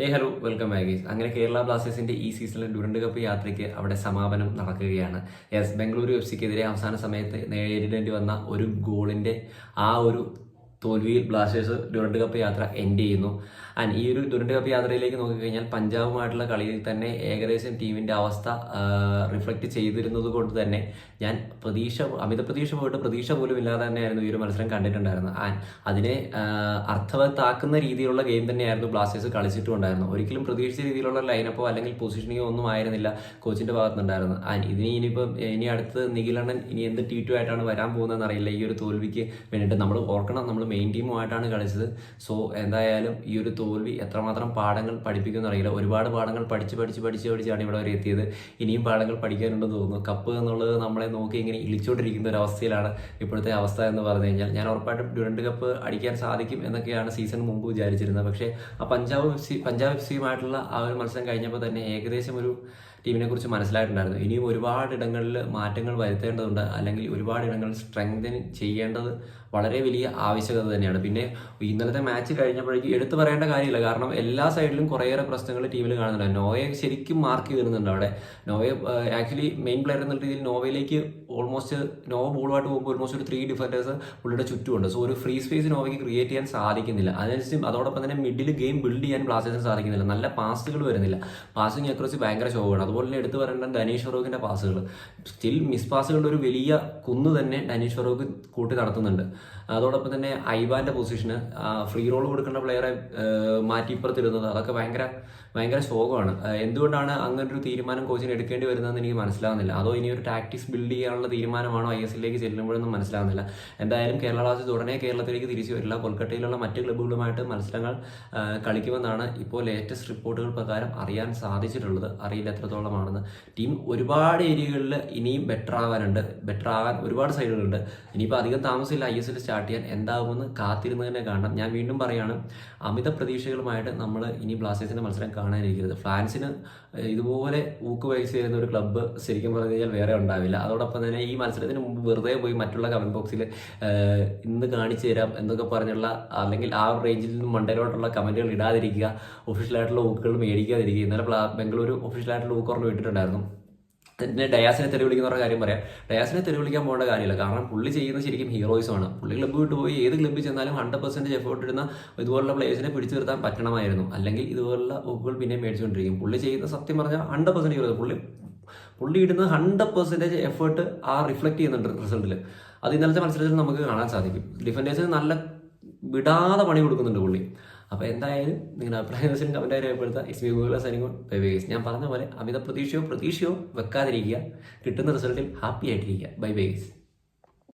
ഹേ hello welcome baggage അങ്ങനെ കേരള ബ്ലാസ്റ്റേഴ്സിന്റെ ഈ സീസണിലെ ഡുരണ്ട് കപ്പ് യാത്രയ്ക്ക് അവിടെ സമാപനം നടക്കുകയാണ്. യെസ് ബംഗളൂരു എഫ് സിക്കെതിരെ അവസാന സമയത്ത് നേരിടേണ്ടി വന്ന ഒരു ഗോളിന്റെ ആ ഒരു തോൽവിയിൽ ബ്ലാസ്റ്റേഴ്സ് ഡുരണ്ട് കപ്പ് യാത്ര എൻഡ് ചെയ്യുന്നു. ആൻഡ് ഈ ഒരു ഡുരണ്ട് കപ്പ് യാത്രയിലേക്ക് നോക്കിക്കഴിഞ്ഞാൽ പഞ്ചാബുമായിട്ടുള്ള കളിയിൽ തന്നെ ഏകദേശം ടീമിന്റെ അവസ്ഥ റിഫ്ലക്റ്റ് ചെയ്തിരുന്നത് കൊണ്ട് തന്നെ ഞാൻ പ്രതീക്ഷ അമിത പ്രതീക്ഷ പോയിട്ട് പ്രതീക്ഷ പോലും ഇല്ലാതെ തന്നെയായിരുന്നു ഈ ഒരു മത്സരം കണ്ടിട്ടുണ്ടായിരുന്നത്. ആൻഡ് അതിനെ അർത്ഥവത്താക്കുന്ന രീതിയിലുള്ള ഗെയിം തന്നെയായിരുന്നു ബ്ലാസ്റ്റേഴ്സ് കളിച്ചിട്ടുണ്ടായിരുന്നു ഒരിക്കലും പ്രതീക്ഷിച്ച രീതിയിലുള്ള ലൈനപ്പോ അല്ലെങ്കിൽ പൊസിഷനിങ്ങോ ഒന്നും ആയിരുന്നില്ല കോച്ചിന്റെ ഭാഗത്തുനിന്നുണ്ടായിരുന്നു ആൻഡ് ഇതിന് ഇനിയിപ്പം ഇനി അടുത്ത് നിഖിലണ്ണൻ ഇനി എന്ത് ടി ടു ആയിട്ടാണ് വരാൻ പോകുന്നതെന്ന് അറിയില്ല. ഈ ഒരു തോൽവിക്ക് വേണ്ടിയിട്ട് നമ്മൾ ഓർക്കണം. നമ്മൾ മെയിൻ ടീമുമായിട്ടാണ് കളിച്ചത്. സോ എന്തായാലും ഈ ഒരു തോൽവി എത്രമാത്രം പാഠങ്ങൾ പഠിപ്പിക്കുമെന്ന് അറിയില്ല. ഒരുപാട് പാഠങ്ങൾ പഠിച്ച് പഠിച്ച് പഠിച്ച് പഠിച്ചാണ് ഇവിടെ വരെ എത്തിയത്. ഇനിയും പാഠങ്ങൾ പഠിക്കാനുണ്ടെന്ന് തോന്നുന്നു. കപ്പ് എന്നുള്ളത് നമ്മളെ നോക്കി ഇങ്ങനെ ഇളിച്ചോണ്ടിരിക്കുന്ന ഒരു അവസ്ഥയിലാണ് ഇപ്പോഴത്തെ അവസ്ഥ എന്ന് പറഞ്ഞു കഴിഞ്ഞാൽ. ഞാൻ ഉറപ്പായിട്ടും ഡുരണ്ട് കപ്പ് അടിക്കാൻ സാധിക്കും എന്നൊക്കെയാണ് സീസൺ മുമ്പ് വിചാരിച്ചിരുന്നത്. പക്ഷേ ആ Punjab F C Punjab F സിയുമായിട്ടുള്ള ആ ഒരു മത്സരം കഴിഞ്ഞപ്പോൾ തന്നെ ഏകദേശം ഒരു ടീമിനെ കുറിച്ച് മനസ്സിലായിട്ടുണ്ടായിരുന്നു. ഇനിയും ഒരുപാട് ഇടങ്ങളിൽ മാറ്റങ്ങൾ വരുത്തേണ്ടതുണ്ട്. അല്ലെങ്കിൽ ഒരുപാട് ഇടങ്ങൾ സ്ട്രെങ്തൻ ചെയ്യേണ്ടത് വളരെ വലിയ ആവശ്യകത തന്നെയാണ്. പിന്നെ ഇന്നലത്തെ മാച്ച് കഴിഞ്ഞപ്പോഴേക്കും എടുത്തു പറയേണ്ട കാര്യമില്ല. കാരണം എല്ലാ സൈഡിലും കുറേയേറെ പ്രശ്നങ്ങൾ ടീമിൽ കാണുന്നുണ്ട്. നോവയെ ശരിക്കും മാർക്ക് ചെയ്തിരുന്നുണ്ട് അവിടെ. നോവയെ ആക്ച്വലി മെയിൻ പ്ലെയർ എന്ന രീതിയിൽ നോവയിലേക്ക് ഓൾമോസ്റ്റ് നോവ ബോളുമായിട്ട് പോകുമ്പോൾ ഓൾമോസ്റ്റ് ഒരു ത്രീ ഡിഫൻഡേഴ്സ് പുള്ളിയുടെ ചുറ്റുമുണ്ട്. സോ ഒരു ഫ്രീ സ്പേസ് നോവയ്ക്ക് ക്രിയേറ്റ് ചെയ്യാൻ സാധിക്കുന്നില്ല. അതിനനുസരിച്ച് അതോടൊപ്പം തന്നെ മിഡിൽ ഗെയിം ബിൽഡ് ചെയ്യാൻ ബ്ലാസ്റ്റേഴ്സിന് സാധിക്കുന്നില്ല. നല്ല പാസുകൾ വരുന്നില്ല. പാസിംഗ് അക്രോസി ഭയങ്കര ശോകമാണ്. അതുപോലെ തന്നെ എടുത്തു പറയേണ്ട ഡനീഷ് ഫറൂഖിന്റെ പാസുകൾ സ്റ്റിൽ മിസ് പാസുകളുടെ ഒരു വലിയ കുന്ന് തന്നെ ഡനീഷ് ഫറൂഖ് കൂട്ടി നടത്തുന്നുണ്ട്. അതോടൊപ്പം തന്നെ ഐബാന്റെ പൊസിഷന് ഫ്രീ റോൾ കൊടുക്കേണ്ട പ്ലെയറെ മാറ്റിപ്പുറത്തിരുന്നത് അതൊക്കെ ഭയങ്കര ഭയങ്കര ശോകമാണ്. എന്തുകൊണ്ടാണ് അങ്ങനെ ഒരു തീരുമാനം കോച്ചിന് എടുക്കേണ്ടി വരുന്നതെന്ന് എനിക്ക് മനസ്സിലാവുന്നില്ല. അതോ ഇനി ഒരു ടാക്ടിക്സ് ബിൽഡ് ചെയ്യാനുള്ള തീരുമാനമാണോ ഐ എസ് എല്ലിലേക്ക് ചെല്ലുമ്പോഴൊന്നും മനസ്സിലാവുന്നില്ല. എന്തായാലും കേരള ബ്ലാസ്റ്റേഴ്സ് ഉടനെ കേരളത്തിലേക്ക് തിരിച്ചു വരില്ല. കൊൽക്കത്തയിലുള്ള മറ്റ് ക്ലബ്ബുകളുമായിട്ട് മത്സരങ്ങൾ കളിക്കുമെന്നാണ് ഇപ്പോൾ ലേറ്റസ്റ്റ് റിപ്പോർട്ടുകൾ പ്രകാരം അറിയാൻ സാധിച്ചിട്ടുള്ളത്. അറിയില്ല എത്രത്തോളമാണെന്ന് ടീം ഒരുപാട് ഏരിയകളിൽ ഇനിയും ബെറ്റർ ആവാനുണ്ട്. ബെറ്റർ ആവാൻ ഒരുപാട് സൈഡുകളുണ്ട്. ഇനിയിപ്പോൾ അധികം താമസമില്ല. ഐ എസ് എൽ സ്റ്റാർട്ട് ചെയ്യാൻ എന്താകുമെന്ന് കാത്തിരുന്ന് തന്നെ കാണണം. ഞാൻ വീണ്ടും പറയുകയാണ് അമിത പ്രതീക്ഷകളുമായിട്ട് നമ്മൾ ഇനി ബ്ലാസ്റ്റേഴ്സിന്റെ മത്സരം കാണാനിരിക്കരുത്. ഫ്രാൻസിന് ഇതുപോലെ ഊക്ക് വയസ്സ് ചെയ്യുന്ന ഒരു ക്ലബ്ബ് ശരിക്കും പറഞ്ഞു കഴിഞ്ഞാൽ വേറെ ഉണ്ടാവില്ല. അതോടൊപ്പം തന്നെ ഈ മത്സരത്തിന് മുമ്പ് വെറുതെ പോയി മറ്റുള്ള കമന്റ് ബോക്സിൽ ഇന്ന് കാണിച്ചു തരാം എന്നൊക്കെ പറഞ്ഞുള്ള അല്ലെങ്കിൽ ആ റേഞ്ചിൽ നിന്നും മണ്ടയിലോട്ടുള്ള കമന്റുകൾ ഇടാതിരിക്കുക ഒഫീഷ്യലായിട്ടുള്ള ഊക്കുകൾ മേടിക്കാതിരിക്കുക. ഇന്നലെ ബംഗളൂരു ഒഫീഷ്യലായിട്ടുള്ള ഊക്ക് പറഞ്ഞ് വിട്ടിട്ടുണ്ടായിരുന്നു. പിന്നെ ഡയാസിനെ തെറി വിളിക്കുന്ന പറഞ്ഞ കാര്യം പറയാം. ഡയാസിനെ തെറി വിളിക്കാൻ പോകേണ്ട കാര്യമില്ല. കാരണം പുള്ളി ചെയ്യുന്ന ശരിക്കും ഹീറോയിസം ആണ്. പുള്ളി ക്ലബ്ബ് വിട്ട് പോയി ഏത് ക്ലബ്ബിൽ ചെന്നാലും ഹൺഡ്രഡ് പെർസെന്റ് എഫേർട്ട് ഇടുന്ന ഇതുപോലുള്ള പ്ലേയേഴ്സിനെ പിടിച്ചു നിർത്താൻ പറ്റണമായിരുന്നു. അല്ലെങ്കിൽ ഇതുപോലുള്ള ഒപ്പുകൾ പിന്നെ മേടിച്ചുകൊണ്ടിരിക്കും. പുള്ളി ചെയ്യുന്ന സത്യം പറഞ്ഞാൽ ഹൺഡ്രഡ് പെർസെന്റ് ഹീറോ പുള്ളി പുള്ളി ഇടുന്ന ഹൺഡ്രഡ് പെർസെന്റേജ് എഫേർട്ട് ആ റിഫ്ലക്ട് ചെയ്യുന്നുണ്ട് റിസൾട്ടിൽ അത് ഇന്നലത്തെ മത്സരത്തിൽ നമുക്ക് കാണാൻ സാധിക്കും. ഡിഫൻഡേഴ്സിന് നല്ല വിടാതെ പണി കൊടുക്കുന്നുണ്ട് പുള്ളി. അപ്പോൾ എന്തായാലും നിങ്ങളുടെ അഭിപ്രായം കമന്റ് രേഖപ്പെടുത്തുക. Is me Google signing bye ഞാൻ പറഞ്ഞ പോലെ അമിത പ്രതീക്ഷയോ പ്രതീക്ഷയോ വെക്കാതിരിക്കുക. കിട്ടുന്ന റിസൾട്ടിൽ ഹാപ്പി ആയിട്ടിരിക്കുക. Bye bye